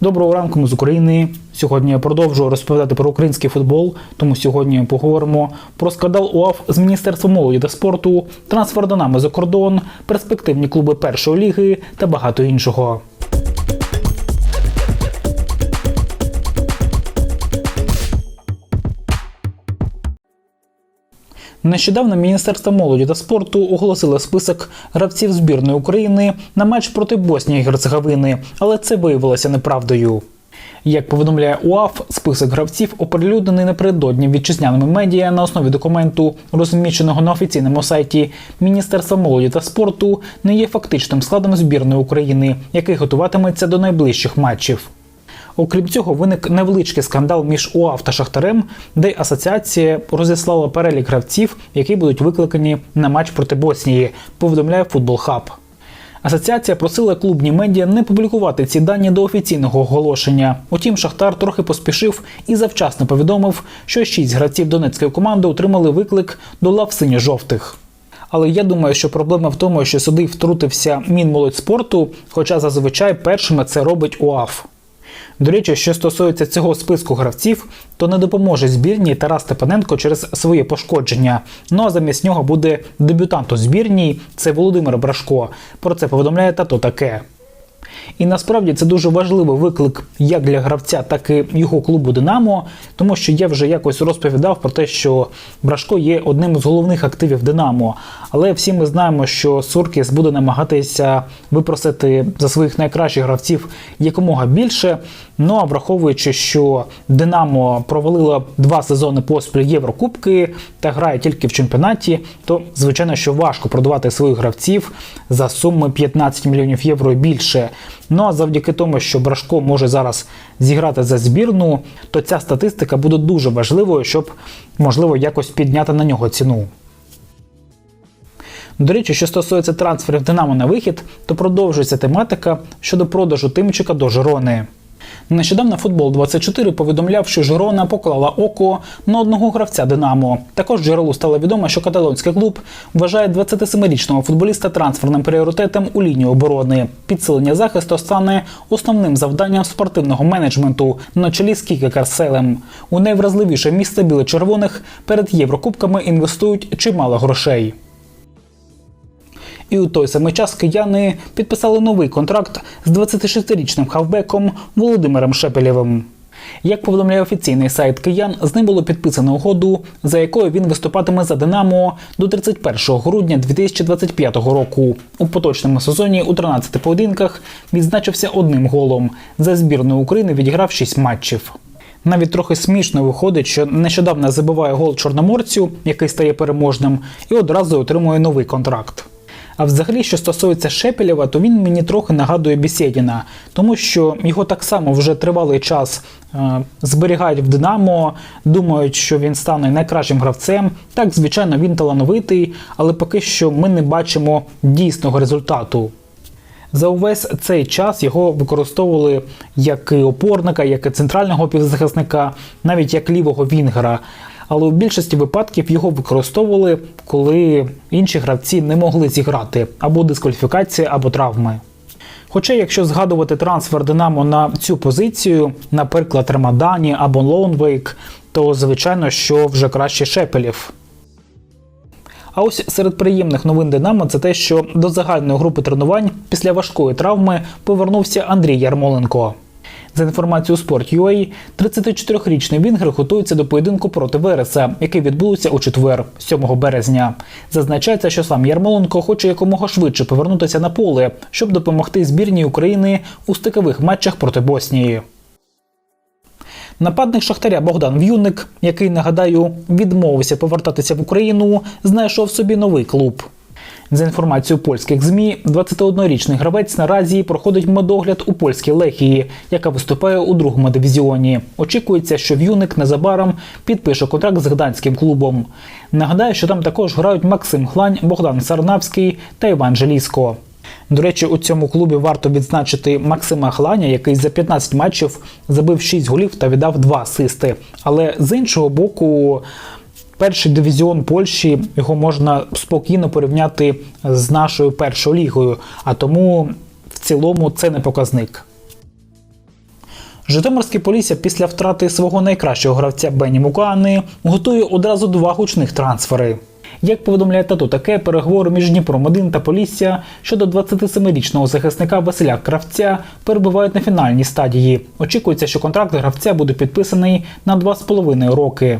Доброго ранку ми з України. Сьогодні я продовжую розповідати про український футбол. Тому сьогодні поговоримо про скандал УАФ з Міністерством молоді та спорту, трансфер Динамо за кордон, перспективні клуби першої ліги та багато іншого. Нещодавно Міністерство молоді та спорту оголосило список гравців збірної України на матч проти Боснії і Герцеговини, але це виявилося неправдою. Як повідомляє УАФ, список гравців оприлюднений напередодні вітчизняними медіа на основі документу, розміщеного на офіційному сайті Міністерства молоді та спорту, не є фактичним складом збірної України, який готуватиметься до найближчих матчів. Окрім цього, виник невеличкий скандал між УАФ та Шахтарем, де асоціація розіслала перелік гравців, які будуть викликані на матч проти Боснії, повідомляє Футбол Хаб. Асоціація просила клубні медіа не публікувати ці дані до офіційного оголошення. Утім, Шахтар трохи поспішив і завчасно повідомив, що шість гравців донецької команди отримали виклик до лав синьо-жовтих. Але я думаю, що проблема в тому, що сюди втрутився Мінмолодьспорту, хоча зазвичай першими це робить УАФ. До речі, що стосується цього списку гравців, то не допоможе збірній Тарас Степаненко через своє пошкодження. Ну а замість нього буде дебютант у збірній це Володимир Брашко. Про це повідомляє тато таке. І насправді це дуже важливий виклик як для гравця, так і його клубу Динамо, тому що я вже якось розповідав про те, що Брашко є одним з головних активів Динамо. Але всі ми знаємо, що Суркіс буде намагатися випросити за своїх найкращих гравців якомога більше. Ну а враховуючи, що Динамо провалило два сезони поспіль Єврокубки та грає тільки в чемпіонаті, то звичайно, що важко продавати своїх гравців за суми 15 мільйонів євро і більше. Ну а завдяки тому, що Брашко може зараз зіграти за збірну, то ця статистика буде дуже важливою, щоб можливо якось підняти на нього ціну. До речі, що стосується трансферів Динамо на вихід, то продовжується тематика щодо продажу Тимчика до Жирони. Нещодавно футбол 24 повідомляв, що Жирона поклала око на одного гравця Динамо. Також джерелу стало відомо, що каталонський клуб вважає 27-річного футболіста трансферним пріоритетом у лінії оборони. Підсилення захисту стане основним завданням спортивного менеджменту на чолі з Кіке Карселем. У найвразливіше місце біло-червоних перед єврокубками інвестують чимало грошей. І у той самий час кияни підписали новий контракт з 26-річним хавбеком Володимиром Шепелєвим. Як повідомляє офіційний сайт киян, з ним було підписано угоду, за якою він виступатиме за Динамо до 31 грудня 2025 року. У поточному сезоні у 13 поєдинках відзначився одним голом. За збірною України відіграв 6 матчів. Навіть трохи смішно виходить, що нещодавно забиває гол чорноморцю, який стає переможним, і одразу отримує новий контракт. А взагалі, що стосується Шепелєва, то він мені трохи нагадує Бісєдіна, тому що його так само вже тривалий час е, зберігають в Динамо, думають, що він стане найкращим гравцем. Так, звичайно, він талановитий, але поки що ми не бачимо дійсного результату. За увесь цей час його використовували як і опорника, як і центрального півзахисника, навіть як лівого вінгера. Але у більшості випадків його використовували, коли інші гравці не могли зіграти або дискваліфікація, або травми. Хоча, якщо згадувати трансфер Динамо на цю позицію, наприклад, Рамадані або Лоунвейк, то звичайно, що вже краще Шепелів. А ось серед приємних новин Динамо це те, що до загальної групи тренувань після важкої травми повернувся Андрій Ярмоленко. За інформацією Sport.ua, 34-річний Вінгер готується до поєдинку проти Вереса, який відбудеться у четвер, 7 березня. Зазначається, що сам Ярмоленко хоче якомога швидше повернутися на поле, щоб допомогти збірній України у стикових матчах проти Боснії. Нападник Шахтаря Богдан В'юник, який, нагадаю, відмовився повертатися в Україну, знайшов собі новий клуб. За інформацією польських ЗМІ, 21-річний гравець наразі проходить медогляд у польській лехії, яка виступає у другому дивізіоні. Очікується, що В'юник незабаром підпише контракт з гданським клубом. Нагадаю, що там також грають Максим Хлань, Богдан Сарнавський та Іван Желіско. До речі, у цьому клубі варто відзначити Максима Хланя, який за 15 матчів забив 6 голів та віддав 2 асисти. Але з іншого боку, перший дивізіон Польщі його можна спокійно порівняти з нашою першою лігою, а тому в цілому це не показник. Житомирське Полісся після втрати свого найкращого гравця Бені Мукани готує одразу два гучних трансфери. Як повідомляє тату, таке переговори між Дніпром 1 та Полісся щодо 27-річного захисника Василя Кравця перебувають на фінальній стадії. Очікується, що контракт гравця буде підписаний на 2,5 роки.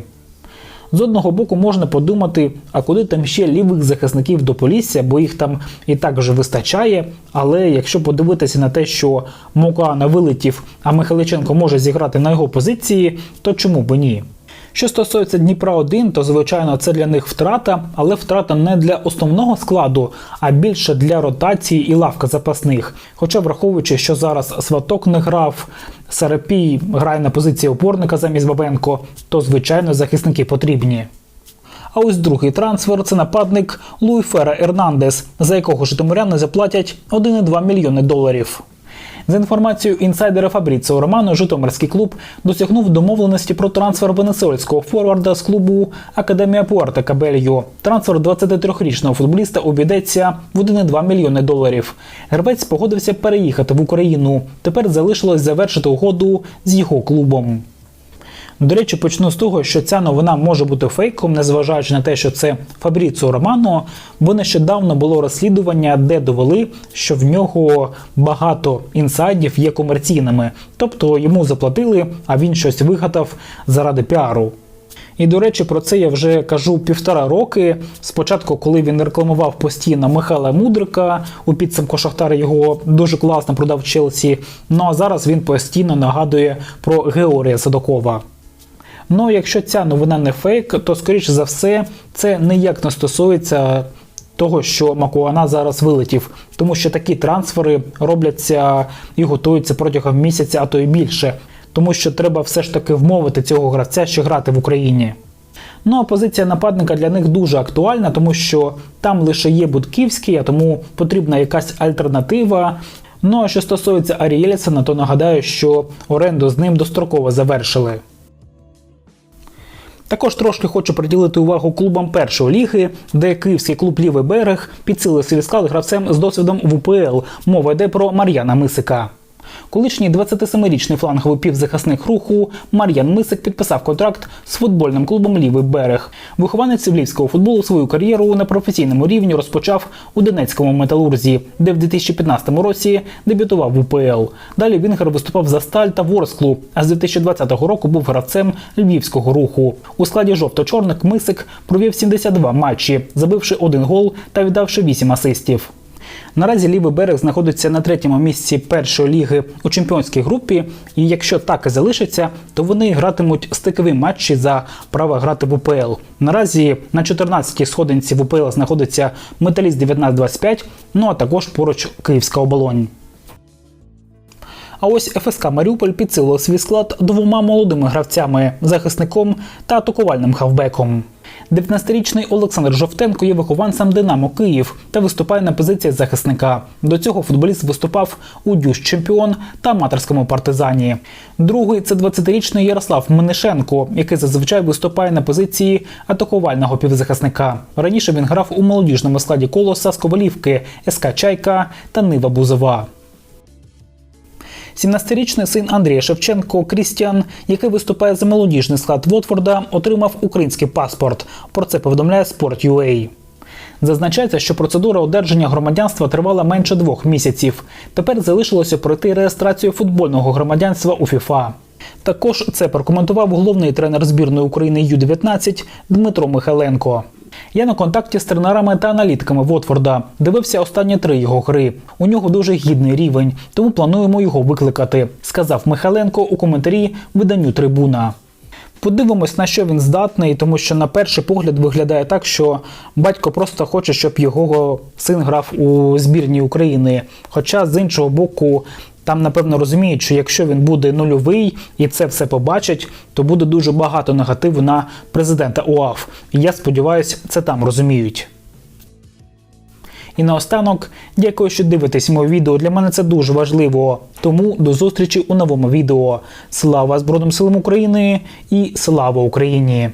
З одного боку можна подумати, а куди там ще лівих захисників до Полісся, бо їх там і так вже вистачає. Але якщо подивитися на те, що Мукана вилетів, а Михайличенко може зіграти на його позиції, то чому б ні? Що стосується Дніпра 1 то звичайно це для них втрата, але втрата не для основного складу, а більше для ротації і лавка запасних. Хоча, враховуючи, що зараз Сваток не грав, Сарапій грає на позиції опорника замість Бабенко, то звичайно захисники потрібні. А ось другий трансфер це нападник Луїфера Ернандес, за якого житомиряни заплатять 1,2 мільйони доларів. За інформацією інсайдера Фабріціо Романо, Житомирський клуб досягнув домовленості про трансфер венесуельського форварда з клубу Академія Пуерто Кабельо. Трансфер 23-річного футболіста обійдеться в 1,2 мільйони доларів. Гербець погодився переїхати в Україну. Тепер залишилось завершити угоду з його клубом. До речі, почну з того, що ця новина може бути фейком, незважаючи на те, що це Фабріцо Романо, бо нещодавно було розслідування, де довели, що в нього багато інсайдів є комерційними, тобто йому заплатили, а він щось вигадав заради піару. І до речі, про це я вже кажу півтора роки. Спочатку, коли він рекламував постійно Михайла Мудрика, у підсумку Шахтар його дуже класно продав Челсі. Ну а зараз він постійно нагадує про Георгія Садокова. Ну, якщо ця новина не фейк, то скоріш за все це ніяк не стосується того, що Макуана зараз вилетів, тому що такі трансфери робляться і готуються протягом місяця, а то й більше, тому що треба все ж таки вмовити цього гравця ще грати в Україні. Ну а позиція нападника для них дуже актуальна, тому що там лише є Будківський, а тому потрібна якась альтернатива. Ну а що стосується Арієльсона, то нагадаю, що оренду з ним достроково завершили. Також трошки хочу приділити увагу клубам першої ліги, де київський клуб Лівий берег підсилив свій склад гравцем з досвідом в УПЛ. Мова йде про Мар'яна Мисика. Колишній 27-річний фланговий півзахисник руху Мар'ян Мисик підписав контракт з футбольним клубом Лівий берег. Вихованець львівського футболу свою кар'єру на професійному рівні розпочав у Донецькому металурзі, де в 2015 році дебютував в УПЛ. Далі Вінгер виступав за сталь та Ворсклу, а з 2020 року був гравцем львівського руху. У складі жовто-чорних Мисик провів 72 матчі, забивши один гол та віддавши 8 асистів. Наразі лівий берег знаходиться на третьому місці першої ліги у чемпіонській групі, і якщо так і залишиться, то вони гратимуть стикові матчі за право грати в УПЛ. Наразі на 14-й сходинці в УПЛ знаходиться Металіст 1925, ну а також поруч Київська оболонь. А ось ФСК Маріуполь підсилив свій склад двома молодими гравцями захисником та атакувальним хавбеком. 19-річний Олександр Жовтенко є вихованцем Динамо Київ та виступає на позиції захисника. До цього футболіст виступав у Дюш Чемпіон та аматорському партизані. Другий це 20-річний Ярослав Менишенко, який зазвичай виступає на позиції атакувального півзахисника. Раніше він грав у молодіжному складі колоса з Ковалівки, СК Чайка та Нива Бузова. 17-річний син Андрія Шевченко Крістіан, який виступає за молодіжний склад Вотфорда, отримав український паспорт. Про це повідомляє Sport.ua. Зазначається, що процедура одержання громадянства тривала менше двох місяців. Тепер залишилося пройти реєстрацію футбольного громадянства у ФІФА. Також це прокоментував головний тренер збірної України Ю-19 Дмитро Михайленко. Я на контакті з тренерами та аналітиками Вотфорда. Дивився останні три його гри. У нього дуже гідний рівень, тому плануємо його викликати, сказав Михайленко у коментарі виданню Трибуна. Подивимось, на що він здатний, тому що на перший погляд виглядає так, що батько просто хоче, щоб його син грав у збірній України. Хоча з іншого боку, там напевно розуміють, що якщо він буде нульовий і це все побачить, то буде дуже багато негативу на президента УАФ. І я сподіваюся, це там розуміють. І наостанок, дякую, що дивитесь моє відео. Для мене це дуже важливо. Тому до зустрічі у новому відео. Слава Збройним силам України і слава Україні!